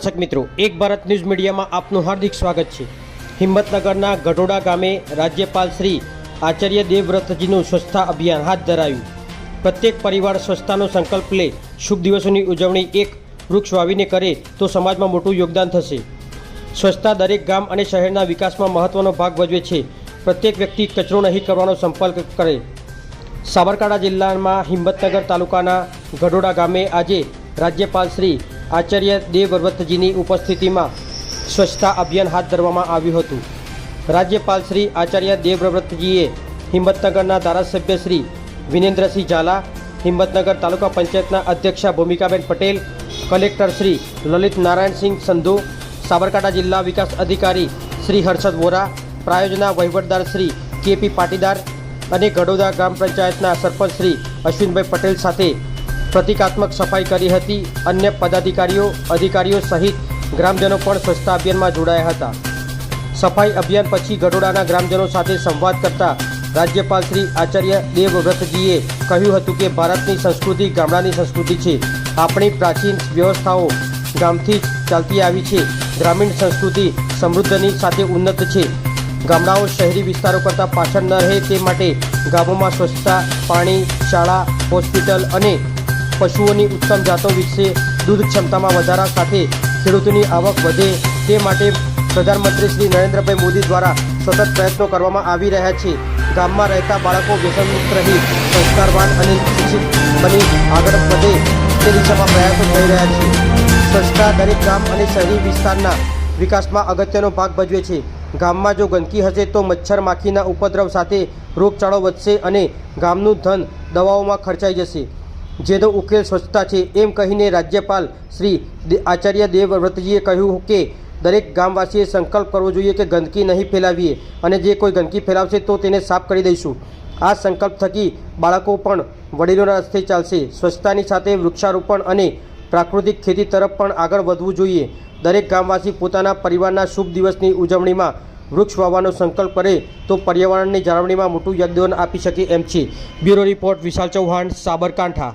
દર્શક મિત્રો, એક ભારત ન્યૂઝ મીડિયામાં આપનું હાર્દિક સ્વાગત છે. હિંમતનગરના ગઢોડા ગામે રાજ્યપાલ શ્રી આચાર્ય દેવવ્રતજીનું સ્વચ્છતા અભિયાન હાથ ધરાયું. પ્રત્યેક પરિવાર સ્વચ્છતાનો સંકલ્પ લે, શુભ દિવસોની ઉજવણી એક વૃક્ષ વાવીને કરે તો સમાજમાં મોટું યોગદાન થશે. સ્વચ્છતા દરેક ગામ અને શહેરના વિકાસમાં મહત્વનો ભાગ ભજવે છે. પ્રત્યેક વ્યક્તિ કચરો નહીં કરવાનો સંપર્ક કરે. સાબરકાંઠા જિલ્લામાં હિંમતનગર તાલુકાના ગઢોડા ગામે આજે રાજ્યપાલ શ્રી આચાર્ય દેવવ્રતજીની ઉપસ્થિતિમાં સ્વચ્છતા અભિયાન હાથ ધરવામાં આવ્યું હતું. રાજ્યપાલ શ્રી આચાર્ય દેવવ્રતજીએ હિંમતનગરના ધારાસભ્ય શ્રી વિનેન્દ્રસિંહ ઝાલા, હિંમતનગર તાલુકા પંચાયતના અધ્યક્ષા ભૂમિકાબેન પટેલ, કલેક્ટર શ્રી લલિત નારાયણસિંહ સંધુ, સાબરકાંઠા જિલ્લા વિકાસ અધિકારી શ્રી હર્ષદ વોરા, પ્રાયોજના વહીવટદાર શ્રી કેપી પાટીદાર અને ગડોદા ગ્રામ પંચાયતના સરપંચ શ્રી અશ્વિનભાઈ પટેલ સાથે પ્રતિકાત્મક સફાઈ કરી હતી. અન્ય પદાધિકારીઓ, અધિકારીઓ સહિત ગ્રામજનો પણ સ્વચ્છતા અભિયાનમાં જોડાયા હતા. સફાઈ અભિયાન પછી ગઢોડાના ગ્રામજનો સાથે સંવાદ કરતા રાજ્યપાલ શ્રી આચાર્ય દેવવ્રતજીએ કહ્યું હતું કે ભારતની સંસ્કૃતિ ગામડાની સંસ્કૃતિ છે. આપણી પ્રાચીન વ્યવસ્થાઓ ગામથી જ ચાલતી આવી છે. ગ્રામીણ સંસ્કૃતિ સમૃદ્ધની સાથે ઉન્નત છે. ગામડાઓ શહેરી વિસ્તારો કરતાં પાછળ ન રહે તે માટે ગામોમાં સ્વચ્છતા, પાણી, શાળા, હોસ્પિટલ અને પશુઓની ઉત્તમ જાતો વિકસે, દૂધ ક્ષમતામાં વધારા સાથે ખેડૂતોની આવક વધે, તે માટે પ્રધાનમંત્રી શ્રી નરેન્દ્રભાઈ મોદી દ્વારા સતત પ્રયત્નો કરવામાં આવી રહ્યા છે. ગામમાં રહેતા બાળકો વ્યસનમુક્ત રહી, સંસ્કારવાન અને શિક્ષિત બની આગળ વધે, તે દિશામાં પ્રયાસો થઈ રહ્યા છે. સ્વચ્છતા દરેક ગામ અને શહેરી વિસ્તારના વિકાસમાં અગત્યનો ભાગ ભજવે છે. ગામમાં જો ગંદકી હશે તો મચ્છર માખીના ઉપદ્રવ સાથે રોગચાળો વધશે અને ગામનું ધન દવાઓમાં ખર્ચાઈ જશે. જેનો ઉકેલ સ્વચ્છતા છે એમ કહીને રાજ્યપાલ શ્રી આચાર્ય દેવવ્રતજીએ કહ્યું કે દરેક ગામવાસીએ સંકલ્પ કરવો જોઈએ કે ગંદકી નહીં ફેલાવીએ અને જે કોઈ ગંદકી ફેલાવશે તો તેને સાફ કરી દઈશું. આ સંકલ્પ થકી બાળકો પણ વડીલોના રસ્તે ચાલશે. સ્વચ્છતાની સાથે વૃક્ષારોપણ અને પ્રાકૃતિક ખેતી તરફ પણ આગળ વધવું જોઈએ. દરેક ગામવાસી પોતાના પરિવારના શુભ દિવસની ઉજવણીમાં વૃક્ષ વાવવાનો સંકલ્પ કરે તો પર્યાવરણની જાળવણીમાં મોટું યોગદાન આપી શકે એમ છે. Bureau report Vishal Chauhan, Sabarkantha.